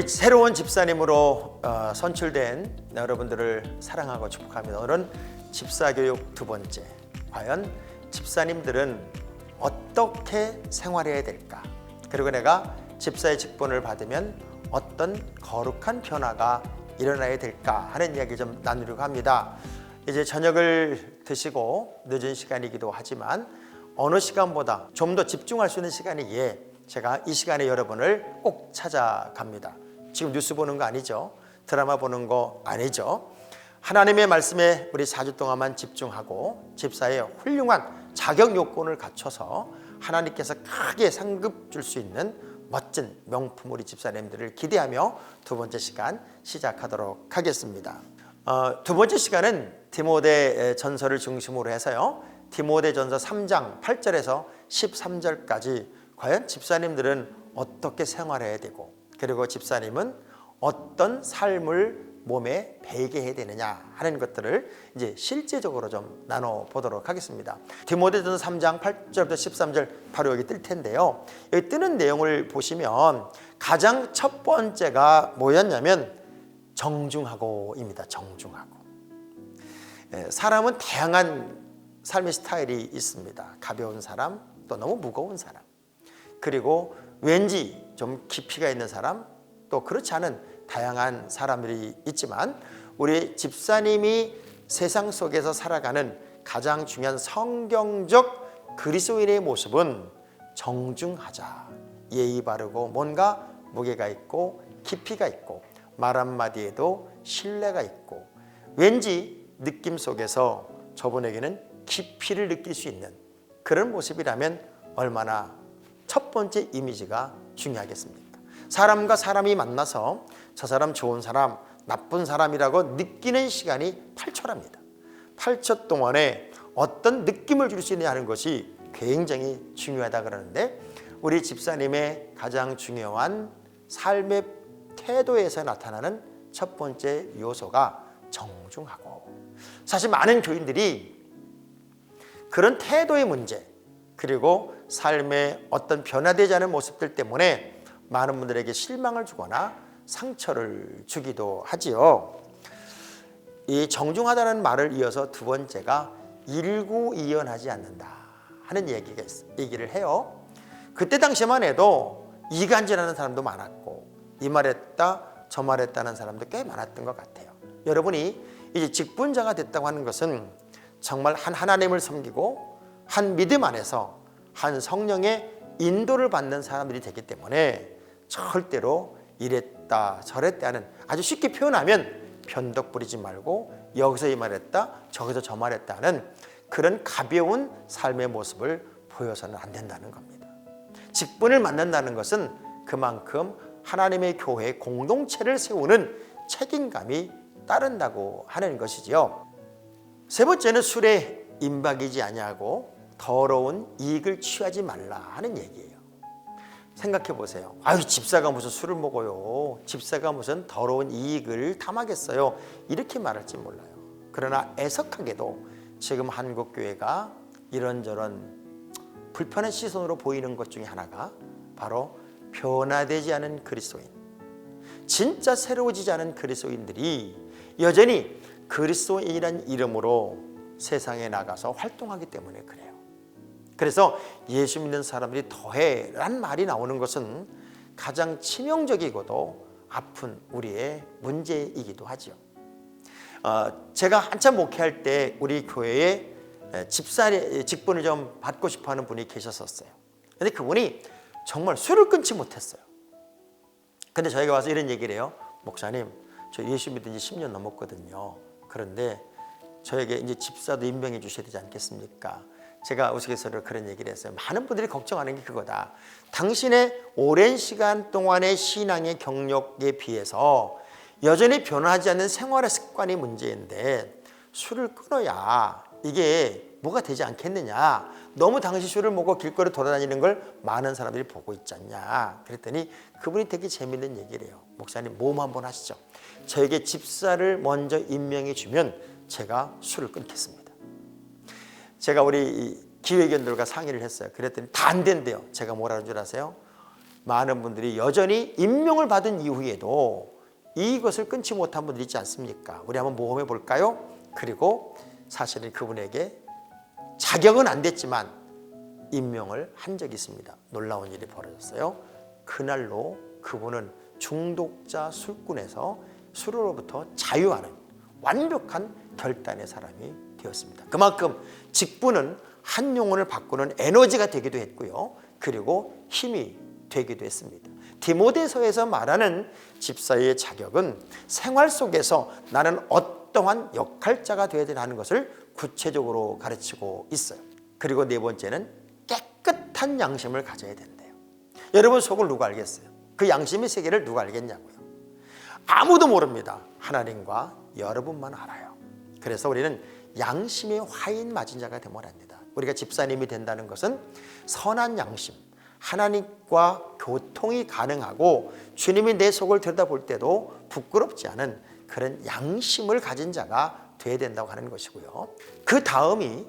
우리 새로운 집사님으로 어, 선출된 여러분들을 사랑하고 축복합니다. 오늘은 집사 교육 두 번째. 과연 집사님들은 어떻게 생활해야 될까? 그리고 내가 집사의 직분을 받으면 어떤 거룩한 변화가 일어나야 될까 하는 이야기 좀 나누려고 합니다. 이제 저녁을 드시고 늦은 시간이기도 하지만 어느 시간보다 좀 더 집중할 수 있는 시간이기에 제가 이 시간에 여러분을 꼭 찾아갑니다. 지금 뉴스 보는 거 아니죠? 드라마 보는 거 아니죠? 하나님의 말씀에 우리 4주 동안만 집중하고 집사의 훌륭한 자격 요건을 갖춰서 하나님께서 크게 상급 줄 수 있는 멋진 명품 우리 집사님들을 기대하며 두 번째 시간 시작하도록 하겠습니다. 어, 두 번째 시간은 디모데 전서를 중심으로 해서요. 디모데 전서 3장 8절에서 13절까지 과연 집사님들은 어떻게 생활해야 되고 그리고 집사님은 어떤 삶을 몸에 배게 해야 되느냐 하는 것들을 이제 실제적으로 좀 나눠 보도록 하겠습니다. 디모데전서 3장 8절부터 13절 바로 여기 뜰 텐데요. 여기 뜨는 내용을 보시면 가장 첫 번째가 뭐였냐면 정중하고입니다. 정중하고. 예, 사람은 다양한 삶의 스타일이 있습니다. 가벼운 사람, 또 너무 무거운 사람. 그리고 왠지 좀 깊이가 있는 사람, 또 그렇지 않은 다양한 사람들이 있지만 우리 집사님이 세상 속에서 살아가는 가장 중요한 성경적 그리스도인의 모습은 정중하자. 예의 바르고 뭔가 무게가 있고 깊이가 있고 말 한마디에도 신뢰가 있고 왠지 느낌 속에서 저분에게는 깊이를 느낄 수 있는 그런 모습이라면 얼마나 첫 번째 이미지가 중요하겠습니까? 사람과 사람이 만나서 저 사람 좋은 사람, 나쁜 사람이라고 느끼는 시간이 8초랍니다. 8초 동안에 어떤 느낌을 줄 수 있느냐 하는 것이 굉장히 중요하다 그러는데 우리 집사님의 가장 중요한 삶의 태도에서 나타나는 첫 번째 요소가 정중하고 사실 많은 교인들이 그런 태도의 문제 그리고 삶의 어떤 변화되지 않은 모습들 때문에 많은 분들에게 실망을 주거나 상처를 주기도 하지요. 이 정중하다는 말을 이어서 두 번째가 일구이연하지 않는다 하는 얘기가 있, 얘기를 해요. 그때 당시만 해도 이간질하는 사람도 많았고 이 말했다 저 말했다는 사람도 꽤 많았던 것 같아요. 여러분이 이제 직분자가 됐다고 하는 것은 정말 한 하나님을 섬기고 한 믿음 안에서 한 성령의 인도를 받는 사람들이 되기 때문에 절대로 이랬다 저랬다 하는 아주 쉽게 표현하면 변덕 부리지 말고 여기서 이 말했다 저기서 저 말했다 하는 그런 가벼운 삶의 모습을 보여서는 안 된다는 겁니다. 직분을 만난다는 것은 그만큼 하나님의 교회 공동체를 세우는 책임감이 따른다고 하는 것이지요. 세 번째는 술에 임박이지 아니하고 더러운 이익을 취하지 말라 하는 얘기예요. 생각해 보세요. 아유 집사가 무슨 술을 먹어요. 집사가 무슨 더러운 이익을 탐하겠어요. 이렇게 말할지 몰라요. 그러나 애석하게도 지금 한국 교회가 이런저런 불편한 시선으로 보이는 것 중에 하나가 바로 변화되지 않은 그리스도인, 진짜 새로워지지 않은 그리스도인들이 여전히 그리스도인이란 이름으로 세상에 나가서 활동하기 때문에 그래요. 그래서 예수 믿는 사람들이 더해란 말이 나오는 것은 가장 치명적이고도 아픈 우리의 문제이기도 하죠. 어, 제가 한참 목회할 때 우리 교회에 집사 직분을 좀 받고 싶어하는 분이 계셨었어요. 근데 그분이 정말 술을 끊지 못했어요. 근데 저희가 와서 이런 얘기를 해요. 목사님, 저 예수 믿은 지 10년 넘었거든요. 그런데 저에게 이제 집사도 임명해 주셔야 되지 않겠습니까? 제가 우스갯소리로 그런 얘기를 했어요. 많은 분들이 걱정하는 게 그거다. 당신의 오랜 시간 동안의 신앙의 경력에 비해서 여전히 변하지 않는 생활의 습관이 문제인데 술을 끊어야 이게 뭐가 되지 않겠느냐. 너무 당시 술을 먹고 길거리 돌아다니는 걸 많은 사람들이 보고 있지 않냐. 그랬더니 그분이 되게 재밌는 얘기를 해요. 목사님 모험 한번 하시죠. 저에게 집사를 먼저 임명해 주면 제가 술을 끊겠습니다. 제가 우리 기획위원들과 상의를 했어요. 그랬더니 다 안 된대요. 제가 뭐라는 줄 아세요? 많은 분들이 여전히 임명을 받은 이후에도 이것을 끊지 못한 분들이 있지 않습니까? 우리 한번 모험해 볼까요? 그리고 사실은 그분에게 자격은 안 됐지만 임명을 한 적이 있습니다. 놀라운 일이 벌어졌어요. 그날로 그분은 중독자 술꾼에서 술로부터 자유하는 완벽한 결단의 사람이 되었습니다. 그만큼 직분은 한 영혼을 바꾸는 에너지가 되기도 했고요. 그리고 힘이 되기도 했습니다. 디모데서에서 말하는 집사의 자격은 생활 속에서 나는 어떠한 역할자가 되어야 되는 것을 구체적으로 가르치고 있어요. 그리고 네 번째는 깨끗한 양심을 가져야 된대요. 여러분 속을 누가 알겠어요? 그 양심의 세계를 누가 알겠냐고요? 아무도 모릅니다. 하나님과 여러분만 알아요. 그래서 우리는 양심의 화인 맞은 자가 되면 합니다. 우리가 집사님이 된다는 것은 선한 양심, 하나님과 교통이 가능하고 주님이 내 속을 들여다볼 때도 부끄럽지 않은 그런 양심을 가진 자가 돼야 된다고 하는 것이고요. 그 다음이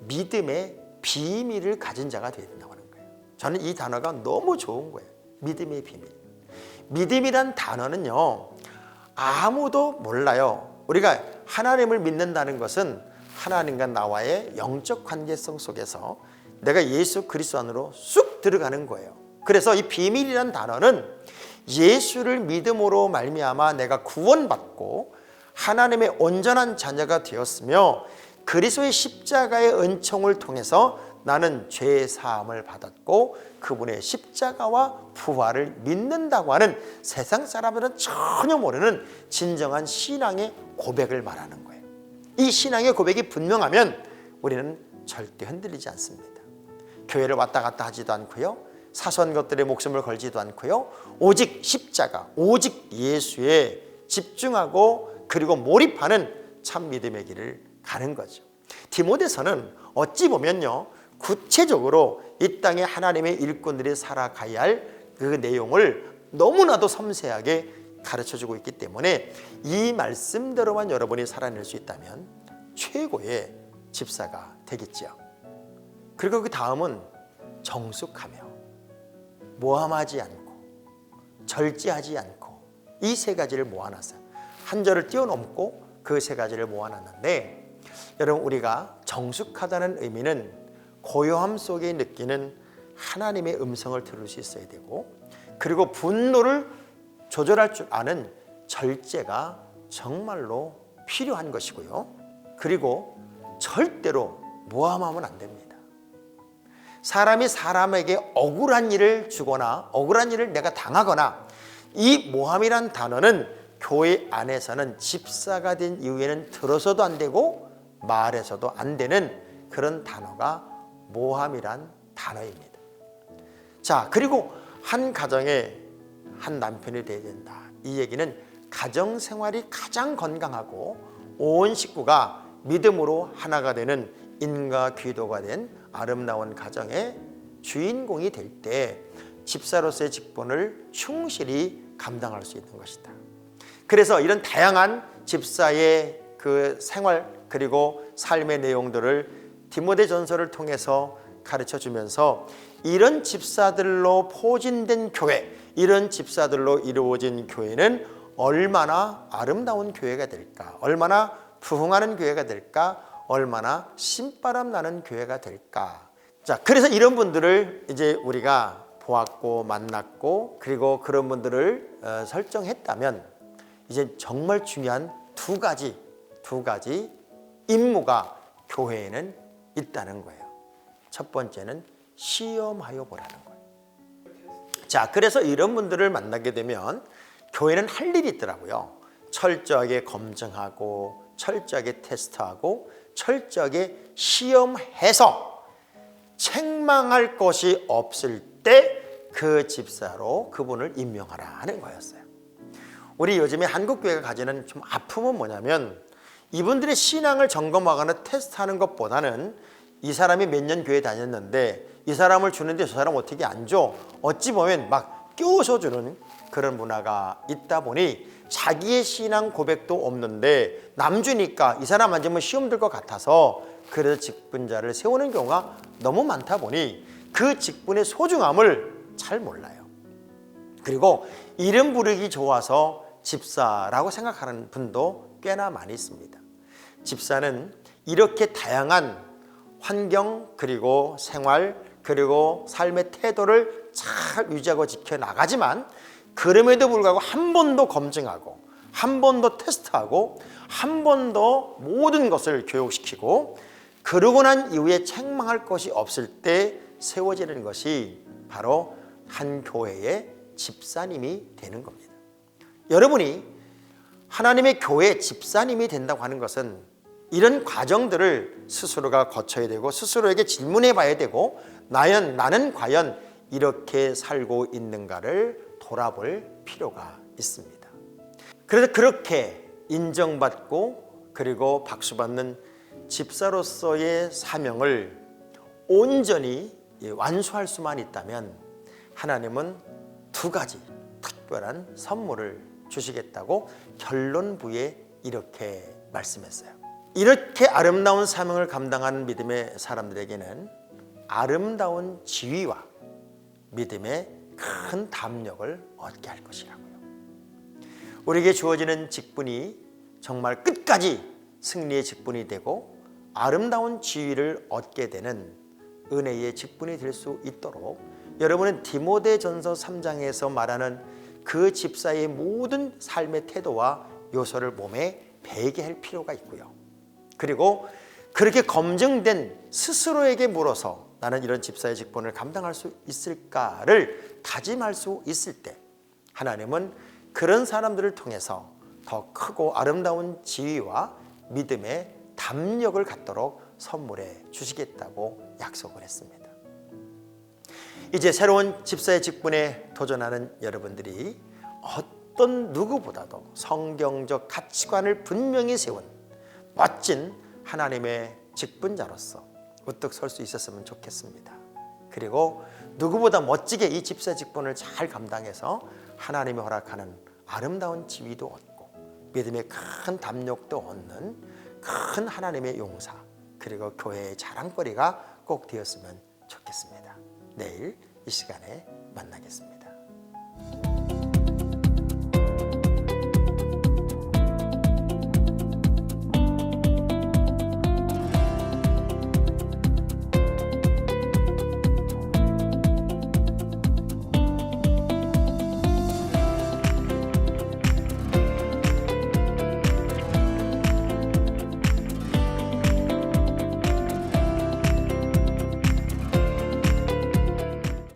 믿음의 비밀을 가진 자가 돼야 된다고 하는 거예요. 저는 이 단어가 너무 좋은 거예요. 믿음의 비밀. 믿음이란 단어는요, 아무도 몰라요. 우리가 하나님을 믿는다는 것은 하나님과 나와의 영적 관계성 속에서 내가 예수 그리스도 안으로 쑥 들어가는 거예요. 그래서 이 비밀이란 단어는 예수를 믿음으로 말미암아 내가 구원받고 하나님의 온전한 자녀가 되었으며 그리스도의 십자가의 은총을 통해서 나는 죄의 사함을 받았고 그분의 십자가와 부활을 믿는다고 하는 세상 사람들은 전혀 모르는 진정한 신앙의 고백을 말하는 거예요. 이 신앙의 고백이 분명하면 우리는 절대 흔들리지 않습니다. 교회를 왔다 갔다 하지도 않고요. 사소한 것들에 목숨을 걸지도 않고요. 오직 십자가, 오직 예수에 집중하고 그리고 몰입하는 참 믿음의 길을 가는 거죠. 디모데서는 어찌 보면요. 구체적으로 이 땅에 하나님의 일꾼들이 살아가야 할 그 내용을 너무나도 섬세하게 가르쳐 주고 있기 때문에 이 말씀대로만 여러분이 살아낼 수 있다면 최고의 집사가 되겠죠. 그리고 그 다음은 정숙하며 모함하지 않고 절제하지 않고 이 세 가지를 모아놨어요. 한 절을 뛰어넘고 그 세 가지를 모아놨는데 여러분 우리가 정숙하다는 의미는 고요함 속에 느끼는 하나님의 음성을 들을 수 있어야 되고 그리고 분노를 조절할 줄 아는 절제가 정말로 필요한 것이고요. 그리고 절대로 모함하면 안 됩니다. 사람이 사람에게 억울한 일을 주거나 억울한 일을 내가 당하거나 이 모함이란 단어는 교회 안에서는 집사가 된 이후에는 들어서도 안 되고 말해서도 안 되는 그런 단어가 모함이란 단어입니다. 자, 그리고 한 가정에 한 남편이 돼야 된다. 이 얘기는 가정 생활이 가장 건강하고 온 식구가 믿음으로 하나가 되는 인과 귀도가 된 아름다운 가정의 주인공이 될 때 집사로서의 직분을 충실히 감당할 수 있는 것이다. 그래서 이런 다양한 집사의 그 생활 그리고 삶의 내용들을 디모데 전서를 통해서 가르쳐 주면서 이런 집사들로 포진된 교회, 이런 집사들로 이루어진 교회는 얼마나 아름다운 교회가 될까? 얼마나 부흥하는 교회가 될까? 얼마나 신바람 나는 교회가 될까? 자, 그래서 이런 분들을 이제 우리가 보았고 만났고 그리고 그런 분들을 어, 설정했다면 이제 정말 중요한 두 가지 두 가지 임무가 교회에는 있다는 거예요. 첫 번째는 시험하여 보라는. 자, 그래서 이런 분들을 만나게 되면 교회는 할 일이 있더라고요. 철저하게 검증하고 철저하게 테스트하고 철저하게 시험해서 책망할 것이 없을 때 그 집사로 그분을 임명하라 하는 거였어요. 우리 요즘에 한국 교회가 가지는 좀 아픔은 뭐냐면 이분들의 신앙을 점검하거나 테스트하는 것보다는 이 사람이 몇 년 교회 다녔는데 이 사람을 주는데 저 사람 어떻게 안 줘? 어찌 보면 막 끼워서 주는 그런 문화가 있다 보니 자기의 신앙 고백도 없는데 남 주니까 이 사람 만지면 시험 들 것 같아서 그래서 직분자를 세우는 경우가 너무 많다 보니 그 직분의 소중함을 잘 몰라요. 그리고 이름 부르기 좋아서 집사라고 생각하는 분도 꽤나 많이 있습니다. 집사는 이렇게 다양한 환경 그리고 생활 그리고 삶의 태도를 잘 유지하고 지켜 나가지만 그럼에도 불구하고 한 번 더 검증하고 한 번 더 테스트하고 한 번 더 모든 것을 교육시키고 그러고 난 이후에 책망할 것이 없을 때 세워지는 것이 바로 한 교회의 집사님이 되는 겁니다. 여러분이 하나님의 교회 집사님이 된다고 하는 것은 이런 과정들을 스스로가 거쳐야 되고 스스로에게 질문해 봐야 되고 나연 나는 과연 이렇게 살고 있는가를 돌아볼 필요가 있습니다. 그래서 그렇게 인정받고 그리고 박수받는 집사로서의 사명을 온전히 완수할 수만 있다면 하나님은 두 가지 특별한 선물을 주시겠다고 결론부에 이렇게 말씀했어요. 이렇게 아름다운 사명을 감당하는 믿음의 사람들에게는 아름다운 지위와 믿음의 큰 담력을 얻게 할 것이라고요. 우리에게 주어지는 직분이 정말 끝까지 승리의 직분이 되고 아름다운 지위를 얻게 되는 은혜의 직분이 될 수 있도록 여러분은 디모데 전서 3장에서 말하는 그 집사의 모든 삶의 태도와 요소를 몸에 배게 할 필요가 있고요. 그리고 그렇게 검증된 스스로에게 물어서 나는 이런 집사의 직분을 감당할 수 있을까를 다짐할 수 있을 때 하나님은 그런 사람들을 통해서 더 크고 아름다운 지위와 믿음의 담력을 갖도록 선물해 주시겠다고 약속을 했습니다. 이제 새로운 집사의 직분에 도전하는 여러분들이 어떤 누구보다도 성경적 가치관을 분명히 세운 멋진 하나님의 직분자로서 우뚝 설 수 있었으면 좋겠습니다. 그리고 누구보다 멋지게 이 집사 직분을 잘 감당해서 하나님이 허락하는 아름다운 지위도 얻고 믿음의 큰 담력도 얻는 큰 하나님의 용사 그리고 교회의 자랑거리가 꼭 되었으면 좋겠습니다. 내일 이 시간에 만나겠습니다.